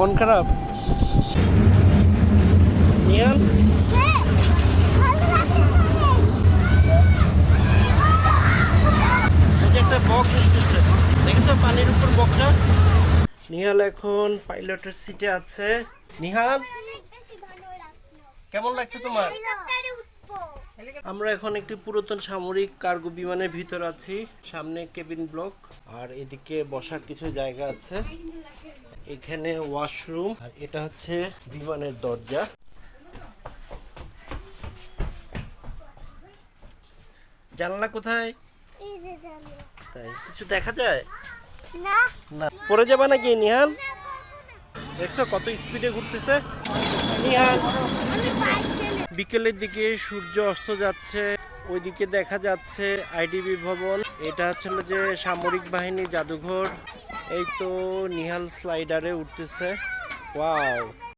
মন খারাপ? একটা বক্স পানির উপর বক্সটা এখন পাইলটের সিটে আছে। কেমন লাগছে তোমার? আমরা এখন একটি পুরাতন সামরিক কার্গো বিমানের ভিতর আছি। সামনে কেবিন ব্লক, আর এদিকে বসার কিছু জায়গা আছে। এখানে ওয়াশরুম আর এটা হচ্ছে বিমানের দরজা। জানলা কোথায়? তাই কিছু দেখা যায়? না। না। পড়ে যাবে নাকি নিহাল দেখছ কত স্পিডে ঘুরতেছে? নিহাল বিকেলের দিকে সূর্য অস্ত যাচ্ছে। ওইদিকে দেখা যাচ্ছে আইডিবি ভবন। এটা হচ্ছিল যে সামরিক বাহিনী জাদুঘর। এই তো নিহাল স্লাইডারে উঠতেছে। ওয়াও।